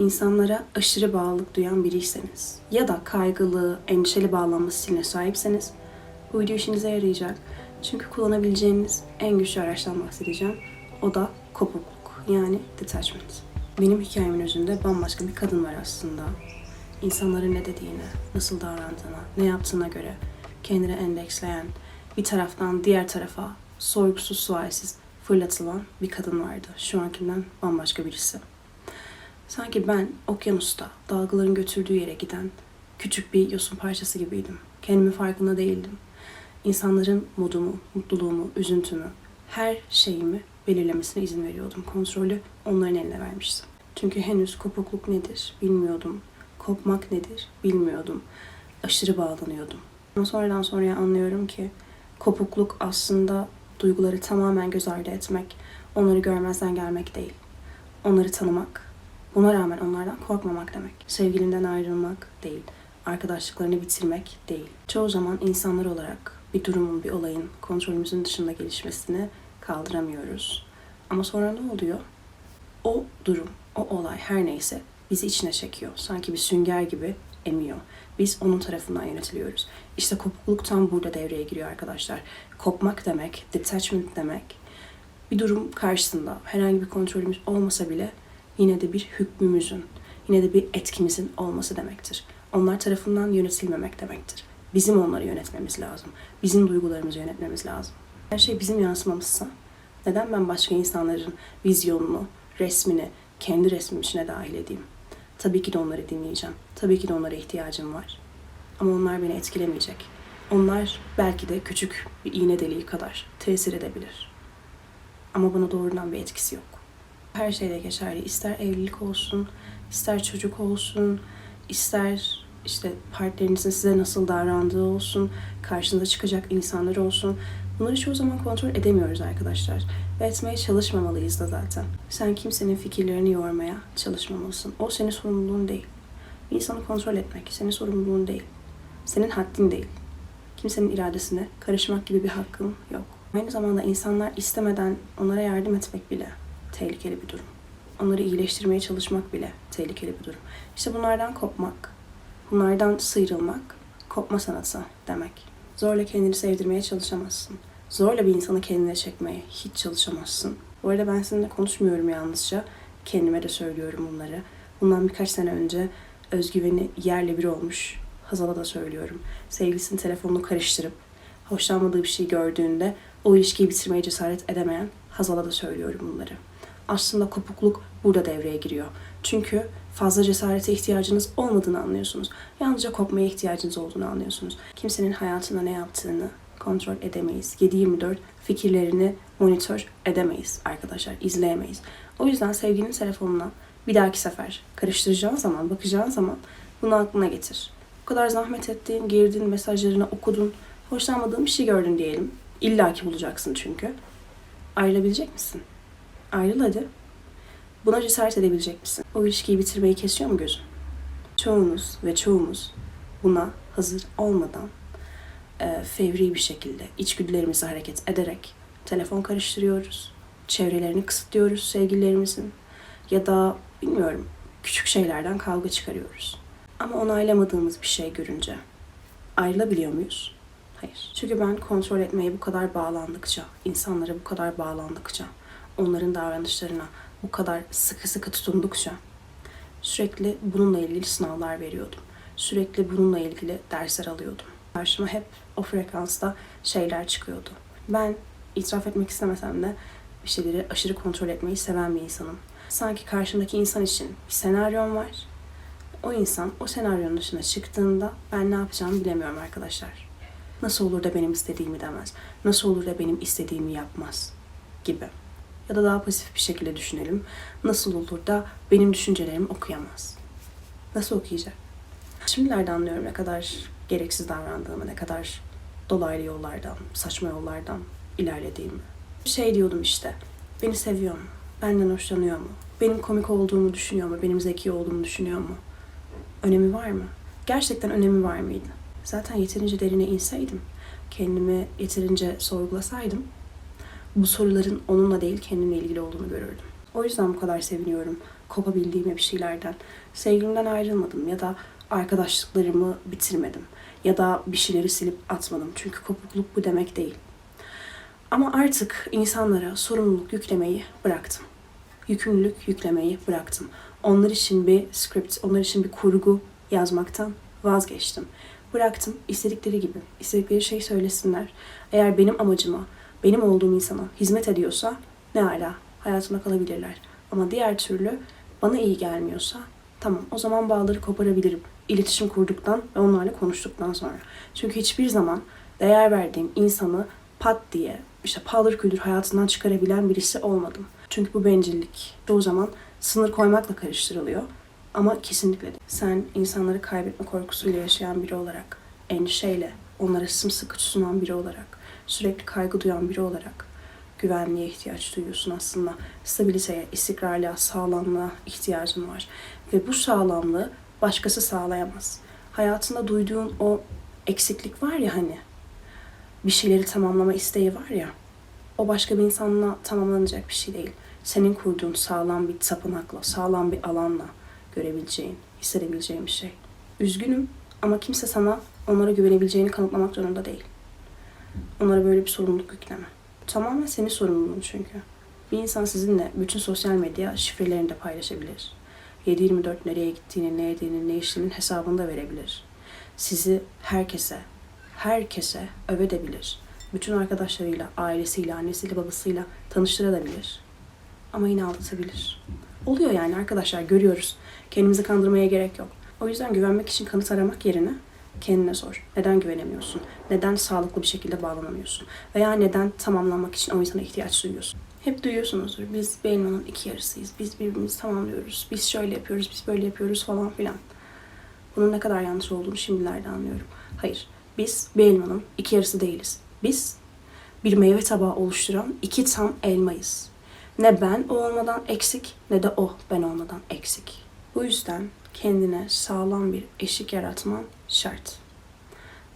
insanlara aşırı bağlılık duyan biriyseniz ya da kaygılı, endişeli bağlanma stiline sahipseniz bu video işinize yarayacak. Çünkü kullanabileceğiniz en güçlü araçtan bahsedeceğim. O da kopukluk yani detachment. Benim hikayemin özünde bambaşka bir kadın var aslında. İnsanların ne dediğine, nasıl davrandığına, ne yaptığına göre kendini endeksleyen, bir taraftan diğer tarafa sorgusuz sualsiz fırlatılan bir kadın vardı. Şu ankinden bambaşka birisi. Sanki ben okyanusta dalgaların götürdüğü yere giden küçük bir yosun parçası gibiydim. Kendimi farkında değildim. İnsanların modumu, mutluluğumu, üzüntümü, her şeyimi belirlemesine izin veriyordum. Kontrolü onların eline vermiştim. Çünkü henüz kopukluk nedir bilmiyordum. Kopmak nedir bilmiyordum. Aşırı bağlanıyordum. Ama sonradan sonraya anlıyorum ki kopukluk aslında duyguları tamamen göz ardı etmek, onları görmezden gelmek değil. Onları tanımak, buna rağmen onlardan korkmamak demek. Sevgilinden ayrılmak değil, arkadaşlıklarını bitirmek değil. Çoğu zaman insanlar olarak bir durumun, bir olayın kontrolümüzün dışında gelişmesini kaldıramıyoruz. Ama sonra ne oluyor? O durum, o olay her neyse bizi içine çekiyor. Sanki bir sünger gibi emiyor. Biz onun tarafından yönetiliyoruz. İşte kopukluk tam burada devreye giriyor arkadaşlar. Kopmak demek, detachment demek. Bir durum karşısında herhangi bir kontrolümüz olmasa bile yine de bir hükmümüzün, yine de bir etkimizin olması demektir. Onlar tarafından yönetilmemek demektir. Bizim onları yönetmemiz lazım. Bizim duygularımızı yönetmemiz lazım. Her şey bizim yansımamızsa neden ben başka insanların vizyonunu, resmini kendi resmim içine dahil edeyim? Tabii ki de onları dinleyeceğim. Tabii ki de onlara ihtiyacım var. Ama onlar beni etkilemeyecek. Onlar belki de küçük bir iğne deliği kadar tesir edebilir. Ama bana doğrudan bir etkisi yok. Her şeyde geçerli. İster evlilik olsun, ister çocuk olsun, ister işte partnerinizin size nasıl davrandığı olsun, karşınıza çıkacak insanlar olsun. Bunları çoğu zaman kontrol edemiyoruz arkadaşlar. Ve etmeye çalışmamalıyız da zaten. Sen kimsenin fikirlerini yormaya çalışmamalısın. O senin sorumluluğun değil. Bir insanı kontrol etmek senin sorumluluğun değil. Senin haddin değil. Kimsenin iradesine karışmak gibi bir hakkın yok. Aynı zamanda insanlar istemeden onlara yardım etmek bile tehlikeli bir durum. Onları iyileştirmeye çalışmak bile tehlikeli bir durum. İşte bunlardan kopmak, bunlardan sıyrılmak kopma sanatı demek. Zorla kendini sevdirmeye çalışamazsın. Zorla bir insanı kendine çekmeye hiç çalışamazsın. Bu arada ben sizinle konuşmuyorum yalnızca. Kendime de söylüyorum bunları. Bundan birkaç sene önce özgüveni yerle bir olmuş Hazal'a da söylüyorum. Sevgilisinin telefonunu karıştırıp hoşlanmadığı bir şey gördüğünde o ilişkiyi bitirmeye cesaret edemeyen Hazal'a da söylüyorum bunları. Aslında kopukluk burada devreye giriyor. Çünkü fazla cesarete ihtiyacınız olmadığını anlıyorsunuz. Yalnızca kopmaya ihtiyacınız olduğunu anlıyorsunuz. Kimsenin hayatında ne yaptığını kontrol edemeyiz. 7-24 fikirlerini monitör edemeyiz arkadaşlar. izleyemeyiz. O yüzden sevgilinin telefonuna bir dahaki sefer karıştıracağın zaman, bakacağın zaman bunu aklına getir. O kadar zahmet ettin, girdin, mesajlarını okudun, hoşlanmadığın bir şey gördün diyelim. İlla ki bulacaksın çünkü. Ayrılabilecek misin? Ayrıl hadi. Buna cesaret edebilecek misin? O ilişkiyi bitirmeyi kesiyor mu gözün? Çoğunuz ve çoğumuz buna hazır olmadan e, fevri bir şekilde içgüdülerimizi hareket ederek telefon karıştırıyoruz. Çevrelerini kısıtlıyoruz sevgililerimizin. Ya da bilmiyorum küçük şeylerden kavga çıkarıyoruz. Ama onaylamadığımız bir şey görünce ayrılabiliyor muyuz? Hayır. Çünkü ben kontrol etmeye bu kadar bağlandıkça, insanlara bu kadar bağlandıkça, onların davranışlarına bu kadar sıkı sıkı tutundukça sürekli bununla ilgili sınavlar veriyordum. Sürekli bununla ilgili dersler alıyordum. Karşıma hep o frekansta şeyler çıkıyordu. Ben itiraf etmek istemesem de bir şeyleri aşırı kontrol etmeyi seven bir insanım. Sanki karşımdaki insan için bir senaryom var. O insan o senaryonun dışına çıktığında ben ne yapacağımı bilemiyorum arkadaşlar. Nasıl olur da benim istediğimi demez. Nasıl olur da benim istediğimi yapmaz gibi. Ya da daha pasif bir şekilde düşünelim. Nasıl olur da benim düşüncelerimi okuyamaz. Nasıl okuyacak? Şimdilerde anlıyorum ne kadar gereksiz davrandığımı, ne kadar dolaylı yollardan, saçma yollardan ilerlediğimi. Şey diyordum işte, beni seviyor mu? Benden hoşlanıyor mu? Benim komik olduğumu düşünüyor mu? Benim zeki olduğumu düşünüyor mu? Önemi var mı? Gerçekten önemi var mıydı? Zaten yeterince derine inseydim, kendimi yeterince sorgulasaydım, bu soruların onunla değil kendimle ilgili olduğunu görürdüm. O yüzden bu kadar seviniyorum kopabildiğime bir şeylerden. Sevgilimden ayrılmadım ya da arkadaşlıklarımı bitirmedim. Ya da bir şeyleri silip atmadım. Çünkü kopukluk bu demek değil. Ama artık insanlara sorumluluk yüklemeyi bıraktım. Yükümlülük yüklemeyi bıraktım. Onlar için bir script, onlar için bir kurgu yazmaktan vazgeçtim. Bıraktım istedikleri gibi, istedikleri şey söylesinler. Eğer benim amacıma, benim olduğum insana hizmet ediyorsa ne ala hayatımda kalabilirler. Ama diğer türlü bana iyi gelmiyorsa tamam o zaman bağları koparabilirim. İletişim kurduktan ve onlarla konuştuktan sonra. Çünkü hiçbir zaman değer verdiğim insanı pat diye işte paldır küldür hayatından çıkarabilen birisi olmadım. Çünkü bu bencillik çoğu zaman sınır koymakla karıştırılıyor. Ama kesinlikle değil. Sen insanları kaybetme korkusuyla yaşayan biri olarak, endişeyle, onlara sımsıkı tutunan biri olarak, sürekli kaygı duyan biri olarak güvenliğe ihtiyaç duyuyorsun aslında. Stabiliteye, istikrarlığa, sağlamlığa ihtiyacın var. Ve bu sağlamlığı başkası sağlayamaz. Hayatında duyduğun o eksiklik var ya hani, bir şeyleri tamamlama isteği var ya, o başka bir insanla tamamlanacak bir şey değil. Senin kurduğun sağlam bir tapınakla, sağlam bir alanla görebileceğin, hissedebileceğin bir şey. Üzgünüm ama kimse sana onlara güvenebileceğini kanıtlamak zorunda değil. Onlara böyle bir sorumluluk yükleme. Tamamen senin sorumluluğun çünkü. Bir insan sizinle bütün sosyal medya şifrelerini de paylaşabilir. 7-24 nereye gittiğini, ne yediğini, ne içtiğinin hesabını da verebilir. Sizi herkese, herkese övedebilir. Bütün arkadaşlarıyla, ailesiyle, annesiyle, babasıyla tanıştırabilir. Ama yine aldatabilir. Oluyor yani arkadaşlar görüyoruz. Kendimizi kandırmaya gerek yok. O yüzden güvenmek için kanıt aramak yerine kendine sor. Neden güvenemiyorsun? Neden sağlıklı bir şekilde bağlanamıyorsun? Veya neden tamamlanmak için o insana ihtiyaç duyuyorsun? Hep duyuyorsunuzdur. Biz bir elmanın iki yarısıyız. Biz birbirimizi tamamlıyoruz. Biz şöyle yapıyoruz, biz böyle yapıyoruz falan filan. Bunun ne kadar yanlış olduğunu şimdilerde anlıyorum. Hayır, biz bir elmanın iki yarısı değiliz. Biz bir meyve tabağı oluşturan iki tam elmayız. Ne ben o olmadan eksik ne de o ben olmadan eksik. Bu yüzden kendine sağlam bir eşik yaratman şart.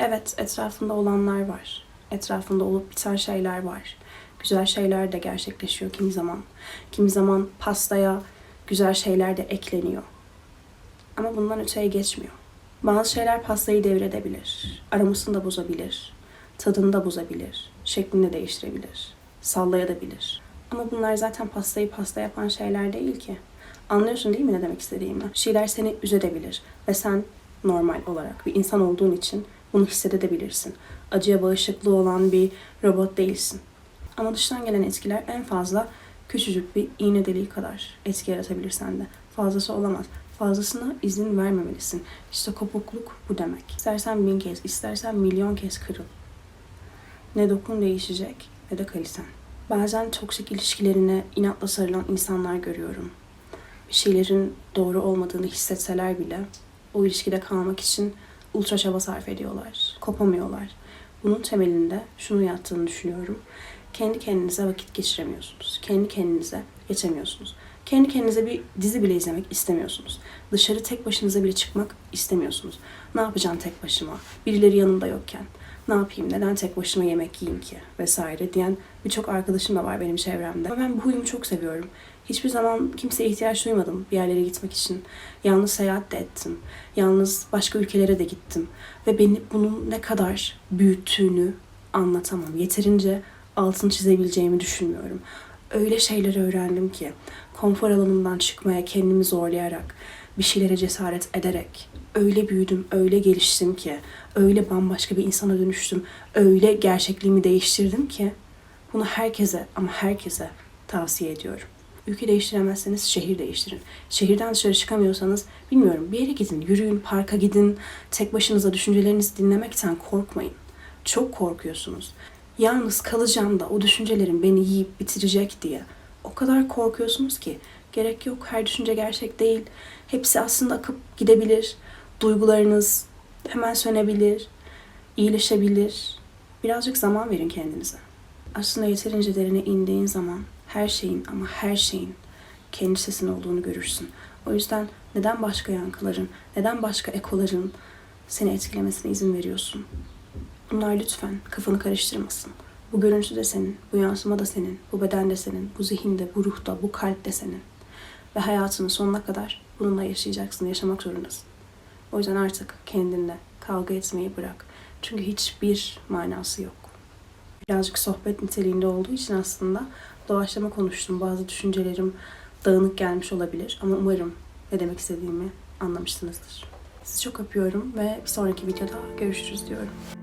Evet, etrafında olanlar var. Etrafında olup biten şeyler var. Güzel şeyler de gerçekleşiyor kimi zaman. Kimi zaman pastaya güzel şeyler de ekleniyor. Ama bundan öteye geçmiyor. Bazı şeyler pastayı devredebilir. Aromasını da bozabilir. Tadını da bozabilir. Şeklini de değiştirebilir. Sallayabilir. Ama bunlar zaten pastayı pasta yapan şeyler değil ki. Anlıyorsun değil mi ne demek istediğimi? Şeyler seni üzedebilir ve sen normal olarak bir insan olduğun için bunu hissedebilirsin. Acıya bağışıklığı olan bir robot değilsin. Ama dıştan gelen etkiler en fazla küçücük bir iğne deliği kadar etki yaratabilir sende. Fazlası olamaz. Fazlasına izin vermemelisin. İşte kopukluk bu demek. İstersen bin kez, istersen milyon kez kırıl. Ne dokun değişecek ne de kaliten. Bazen toksik ilişkilerine inatla sarılan insanlar görüyorum. Bir şeylerin doğru olmadığını hissetseler bile o ilişkide kalmak için ultra çaba sarf ediyorlar. Kopamıyorlar. Bunun temelinde şunu yattığını düşünüyorum. Kendi kendinize vakit geçiremiyorsunuz. Kendi kendinize geçemiyorsunuz. Kendi kendinize bir dizi bile izlemek istemiyorsunuz. Dışarı tek başınıza bile çıkmak istemiyorsunuz. Ne yapacağım tek başıma? Birileri yanımda yokken. Ne yapayım? Neden tek başıma yemek yiyeyim ki? Vesaire diyen birçok arkadaşım da var benim çevremde. Ben bu huyumu çok seviyorum. Hiçbir zaman kimseye ihtiyaç duymadım bir yerlere gitmek için. Yalnız seyahat de ettim. Yalnız başka ülkelere de gittim. Ve beni bunun ne kadar büyüttüğünü anlatamam. Yeterince altını çizebileceğimi düşünmüyorum. Öyle şeyler öğrendim ki konfor alanımdan çıkmaya kendimi zorlayarak, bir şeylere cesaret ederek öyle büyüdüm, öyle geliştim ki, öyle bambaşka bir insana dönüştüm, öyle gerçekliğimi değiştirdim ki bunu herkese ama herkese tavsiye ediyorum. Ülke değiştiremezseniz şehir değiştirin. Şehirden dışarı çıkamıyorsanız bilmiyorum bir yere gidin, yürüyün, parka gidin. Tek başınıza düşüncelerinizi dinlemekten korkmayın. Çok korkuyorsunuz. Yalnız kalacağım da o düşüncelerin beni yiyip bitirecek diye. O kadar korkuyorsunuz ki gerek yok. Her düşünce gerçek değil. Hepsi aslında akıp gidebilir. Duygularınız hemen sönebilir, iyileşebilir. Birazcık zaman verin kendinize. Aslında yeterince derine indiğin zaman her şeyin ama her şeyin kendi sesin olduğunu görürsün. O yüzden neden başka yankıların, neden başka ekoların seni etkilemesine izin veriyorsun? Bunlar lütfen kafanı karıştırmasın. Bu görüntü de senin, bu yansıma da senin, bu beden de senin, bu zihin de, bu ruh da, bu kalp de senin. Ve hayatının sonuna kadar bununla yaşayacaksın, yaşamak zorundasın. O yüzden artık kendinle kavga etmeyi bırak. Çünkü hiçbir manası yok. Birazcık sohbet niteliğinde olduğu için aslında doğaçlama konuştum. Bazı düşüncelerim dağınık gelmiş olabilir ama umarım ne demek istediğimi anlamışsınızdır. Sizi çok öpüyorum ve bir sonraki videoda görüşürüz diyorum.